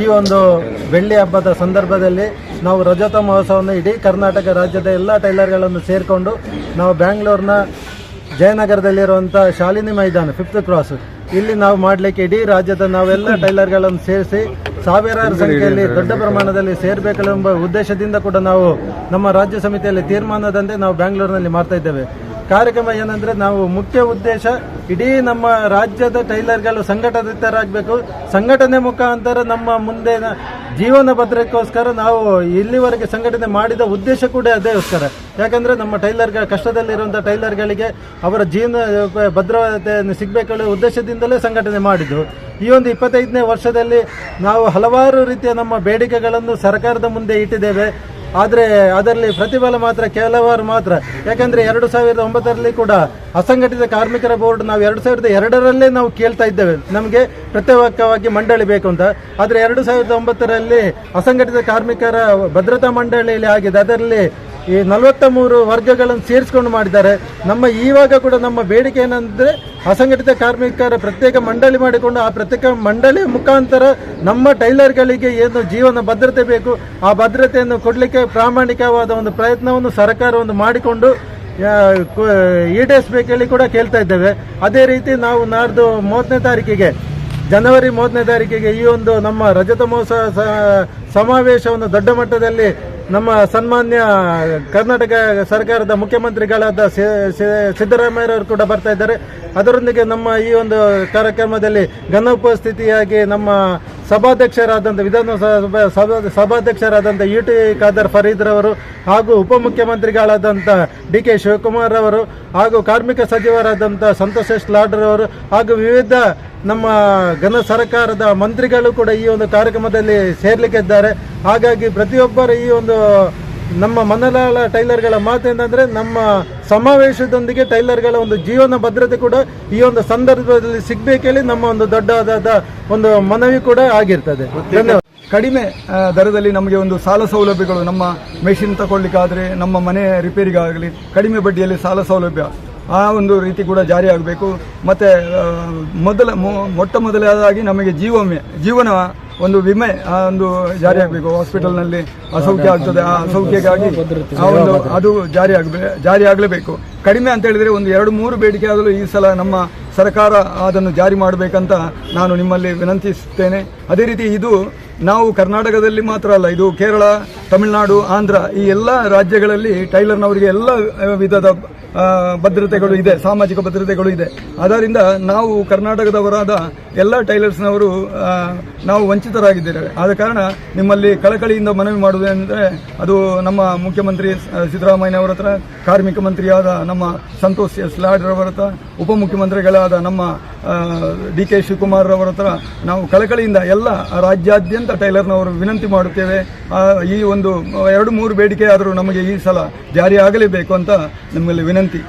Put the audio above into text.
ಈ ಒಂದು ಬೆಳ್ಳಿ ಹಬ್ಬದ ಸಂದರ್ಭದಲ್ಲಿ ನಾವು ರಜತ ಮಹೋತ್ಸವವನ್ನು ಇಡೀ ಕರ್ನಾಟಕ ರಾಜ್ಯದ ಎಲ್ಲ ಟೈಲರ್ಗಳನ್ನು ಸೇರಿಕೊಂಡು ನಾವು ಬ್ಯಾಂಗ್ಳೂರಿನ ಜಯನಗರದಲ್ಲಿರುವಂಥ ಶಾಲಿನಿ ಮೈದಾನ ಫಿಫ್ತ್ ಕ್ರಾಸ್ ಇಲ್ಲಿ ನಾವು ಮಾಡಲಿಕ್ಕೆ ಇಡೀ ರಾಜ್ಯದ ನಾವೆಲ್ಲ ಟೈಲರ್ಗಳನ್ನು ಸೇರಿಸಿ ಸಾವಿರಾರು ಸಂಖ್ಯೆಯಲ್ಲಿ ದೊಡ್ಡ ಪ್ರಮಾಣದಲ್ಲಿ ಸೇರಬೇಕೆಂಬ ಉದ್ದೇಶದಿಂದ ಕೂಡ ನಾವು ನಮ್ಮ ರಾಜ್ಯ ಸಮಿತಿಯಲ್ಲಿ ತೀರ್ಮಾನದಂತೆ ನಾವು ಬ್ಯಾಂಗ್ಳೂರಿನಲ್ಲಿ ಮಾಡ್ತಾ ಇದ್ದೇವೆ. ಕಾರ್ಯಕ್ರಮ ಏನಂದ್ರೆ ನಾವು ಮುಖ್ಯ ಉದ್ದೇಶ ಇಡೀ ನಮ್ಮ ರಾಜ್ಯದ ಟೈಲರ್ಗಳು ಸಂಘಟಿತರಾಗಬೇಕು. ಸಂಘಟನೆ ಮುಖಾಂತರ ನಮ್ಮ ಮುಂದೆ ಜೀವನ ಭದ್ರಕ್ಕೋಸ್ಕರ ನಾವು ಇಲ್ಲಿವರೆಗೆ ಸಂಘಟನೆ ಮಾಡಿದ ಉದ್ದೇಶ ಕೂಡ ಅದೇಗೋಸ್ಕರ. ಯಾಕಂದ್ರೆ ನಮ್ಮ ಟೈಲರ್ಗಳ ಕಷ್ಟದಲ್ಲಿರುವಂಥ ಟೈಲರ್ಗಳಿಗೆ ಅವರ ಜೀವನ ಭದ್ರತೆ ಸಿಗಬೇಕೆಂಬ ಉದ್ದೇಶದಿಂದಲೇ ಸಂಘಟನೆ ಮಾಡಿದ್ದು. ಈ ಒಂದು ಇಪ್ಪತ್ತೈದನೇ ವರ್ಷದಲ್ಲಿ ನಾವು ಹಲವಾರು ರೀತಿಯ ನಮ್ಮ ಬೇಡಿಕೆಗಳನ್ನು ಸರ್ಕಾರದ ಮುಂದೆ ಇಟ್ಟಿದ್ದೇವೆ. ಆದರೆ ಅದರಲ್ಲಿ ಪ್ರತಿಫಲ ಮಾತ್ರ, ಕೆಲವರು ಮಾತ್ರ. ಯಾಕಂದರೆ ಎರಡು ಸಾವಿರದ ಒಂಬತ್ತರಲ್ಲಿ ಕೂಡ ಅಸಂಘಟಿತ ಕಾರ್ಮಿಕರ ಬೋರ್ಡ್ ನಾವು ಎರಡು ಸಾವಿರದ ಎರಡರಲ್ಲೇ ನಾವು ಕೇಳ್ತಾ ಇದ್ದೇವೆ. ನಮಗೆ ಪ್ರತ್ಯೇಕವಾಗಿ ಮಂಡಳಿ ಬೇಕು ಅಂತ. ಆದರೆ ಎರಡು ಸಾವಿರದ ಒಂಬತ್ತರಲ್ಲಿ ಅಸಂಘಟಿತ ಕಾರ್ಮಿಕರ ಭದ್ರತಾ ಮಂಡಳಿಯಲ್ಲಿ ಆಗಿದೆ ಅದರಲ್ಲಿ ಈ ನಲವತ್ತ ಮೂರು ವರ್ಗಗಳನ್ನು ಸೇರಿಸ್ಕೊಂಡು ಮಾಡಿದ್ದಾರೆ. ನಮ್ಮ ಈವಾಗ ಕೂಡ ನಮ್ಮ ಬೇಡಿಕೆ ಏನಂದ್ರೆ ಅಸಂಘಟಿತ ಕಾರ್ಮಿಕರ ಪ್ರತ್ಯೇಕ ಮಂಡಳಿ ಮಾಡಿಕೊಂಡು ಆ ಪ್ರತ್ಯೇಕ ಮಂಡಳಿ ಮುಖಾಂತರ ನಮ್ಮ ಟೈಲರ್ಗಳಿಗೆ ಏನು ಜೀವನ ಭದ್ರತೆ ಬೇಕು, ಆ ಭದ್ರತೆಯನ್ನು ಕೊಡಲಿಕ್ಕೆ ಪ್ರಾಮಾಣಿಕವಾದ ಒಂದು ಪ್ರಯತ್ನವನ್ನು ಸರ್ಕಾರ ಒಂದು ಮಾಡಿಕೊಂಡು ಈಡೇರಿಸಬೇಕೇಳಿ ಕೂಡ ಕೇಳ್ತಾ ಇದ್ದೇವೆ. ಅದೇ ರೀತಿ ನಾವು ನಾಡ್ದು ಮೂವತ್ತನೇ ತಾರೀಕಿಗೆ, ಜನವರಿ ಮೂವತ್ತನೇ ತಾರೀಕಿಗೆ ಈ ಒಂದು ನಮ್ಮ ರಜತ ಮಹೋತ್ಸವ ಸಮಾವೇಶವನ್ನು ದೊಡ್ಡ ಮಟ್ಟದಲ್ಲಿ ನಮ್ಮ ಸನ್ಮಾನ್ಯ ಕರ್ನಾಟಕ ಸರ್ಕಾರದ ಮುಖ್ಯಮಂತ್ರಿಗಳಾದ ಸಿದ್ದರಾಮಯ್ಯರವರು ಕೂಡ ಬರ್ತಾ ಇದ್ದಾರೆ. ಅದರೊಂದಿಗೆ ನಮ್ಮ ಈ ಒಂದು ಕಾರ್ಯಕ್ರಮದಲ್ಲಿ ಘನ ಉಪಸ್ಥಿತಿಯಾಗಿ ನಮ್ಮ ಸಭಾಧ್ಯಕ್ಷರಾದಂಥ ವಿಧಾನಸಭಾ ಸಭಾ ಸಭಾಧ್ಯಕ್ಷರಾದಂಥ ಯು ಟಿ ಖಾದರ್ ಫರೀದ್ ರವರು ಹಾಗೂ ಉಪಮುಖ್ಯಮಂತ್ರಿಗಳಾದಂಥ ಡಿ ಕೆ ಶಿವಕುಮಾರ್ ಅವರು ಹಾಗೂ ಕಾರ್ಮಿಕ ಸಚಿವರಾದಂಥ ಸಂತೋಷ್ ಎಸ್ ರವರು ಹಾಗೂ ವಿವಿಧ ನಮ್ಮ ಘನ ಸರ್ಕಾರದ ಮಂತ್ರಿಗಳು ಕೂಡ ಈ ಒಂದು ಕಾರ್ಯಕ್ರಮದಲ್ಲಿ ಸೇರ್ಲಿಕ್ಕಿದ್ದಾರೆ. ಹಾಗಾಗಿ ಪ್ರತಿಯೊಬ್ಬರು ಈ ಒಂದು ನಮ್ಮ ಮನಲಾಳ ಟೈಲರ್ಗಳ ಮಾತು ಏನಂದ್ರೆ, ನಮ್ಮ ಸಮಾವೇಶದೊಂದಿಗೆ ಟೈಲರ್ಗಳ ಒಂದು ಜೀವನ ಭದ್ರತೆ ಕೂಡ ಈ ಒಂದು ಸಂದರ್ಭದಲ್ಲಿ ಸಿಗ್ಬೇಕೇಳಿ ನಮ್ಮ ಒಂದು ದೊಡ್ಡದಾದ ಒಂದು ಮನವಿ ಕೂಡ ಆಗಿರ್ತದೆ. ಕಡಿಮೆ ದರದಲ್ಲಿ ನಮಗೆ ಒಂದು ಸಾಲ ಸೌಲಭ್ಯಗಳು ನಮ್ಮ ಮೆಷಿನ್ ತಗೊಳ್ಳಿಕ್ಕಾದರೆ, ನಮ್ಮ ಮನೆ ರಿಪೇರಿಗಾಗಲಿ ಕಡಿಮೆ ಬಡ್ಡಿಯಲ್ಲಿ ಸಾಲ ಸೌಲಭ್ಯ ಆ ಒಂದು ರೀತಿ ಕೂಡ ಜಾರಿ ಆಗಬೇಕು. ಮತ್ತು ಮೊದಲ ಮೊಟ್ಟ ಮೊದಲಾದಾಗಿ ನಮಗೆ ಜೀವ ಜೀವನ ಒಂದು ವಿಮೆ ಒಂದು ಜಾರಿ ಆಗಬೇಕು ಹಾಸ್ಪಿಟಲ್ನಲ್ಲಿ ಅಸೌಖ್ಯ ಆಗ್ತದೆ, ಆ ಅಸೌಖ್ಯಕ್ಕಾಗಿ ಆ ಅದು ಜಾರಿ ಆಗಬೇಕು ಜಾರಿ ಆಗಲೇಬೇಕು. ಕಡಿಮೆ ಅಂತ ಹೇಳಿದ್ರೆ ಒಂದು ಎರಡು ಮೂರು ಬೇಡಿಕೆ ಈ ಸಲ ನಮ್ಮ ಸರ್ಕಾರ ಅದನ್ನು ಜಾರಿ ಮಾಡಬೇಕಂತ ನಾನು ನಿಮ್ಮಲ್ಲಿ ವಿನಂತಿಸುತ್ತೇನೆ. ಅದೇ ರೀತಿ ಇದು ನಾವು ಕರ್ನಾಟಕದಲ್ಲಿ ಮಾತ್ರ ಅಲ್ಲ, ಇದು ಕೇರಳ, ತಮಿಳುನಾಡು, ಆಂಧ್ರ ಈ ಎಲ್ಲ ರಾಜ್ಯಗಳಲ್ಲಿ ಟೈಲರ್ನವರಿಗೆ ಎಲ್ಲ ವಿಧದ ಭದ್ರತೆಗಳು ಇದೆ, ಸಾಮಾಜಿಕ ಭದ್ರತೆಗಳು ಇದೆ. ಅದರಿಂದ ನಾವು ಕರ್ನಾಟಕದವರಾದ ಎಲ್ಲ ಟೈಲರ್ಸ್ನವರು ನಾವು ವಂಚಿತರಾಗಿದ್ದೇವೆ. ಆದ ಕಾರಣ ನಿಮ್ಮಲ್ಲಿ ಕಳಕಳಿಯಿಂದ ಮನವಿ ಮಾಡುವುದೇನೆಂದರೆ ಅದು ನಮ್ಮ ಮುಖ್ಯಮಂತ್ರಿ ಸಿದ್ದರಾಮಯ್ಯನವರ ಹತ್ರ, ಕಾರ್ಮಿಕ ಮಂತ್ರಿಯಾದ ನಮ್ಮ ಸಂತೋಷ್ ಎಸ್ ಲಾಡ್ರವರ ಹತ್ರ, ಉಪಮುಖ್ಯಮಂತ್ರಿಗಳಾದ ನಮ್ಮ ಡಿ ಕೆ ಶಿವಕುಮಾರ್ ರವರ ಹತ್ರ ನಾವು ಕಳಕಳಿಯಿಂದ ಎಲ್ಲ ರಾಜ್ಯಾದ್ಯಂತ ಟೈಲರ್ನವರು ವಿನಂತಿ ಮಾಡುತ್ತೇವೆ. ಈ ಒಂದು, ಎರಡು, ಮೂರು ಬೇಡಿಕೆ ಆದರೂ ನಮಗೆ ಈ ಸಲ ಜಾರಿಯಾಗಲೇಬೇಕು ಅಂತ ನಮ್ಮಲ್ಲಿ ವಿನಂತಿ.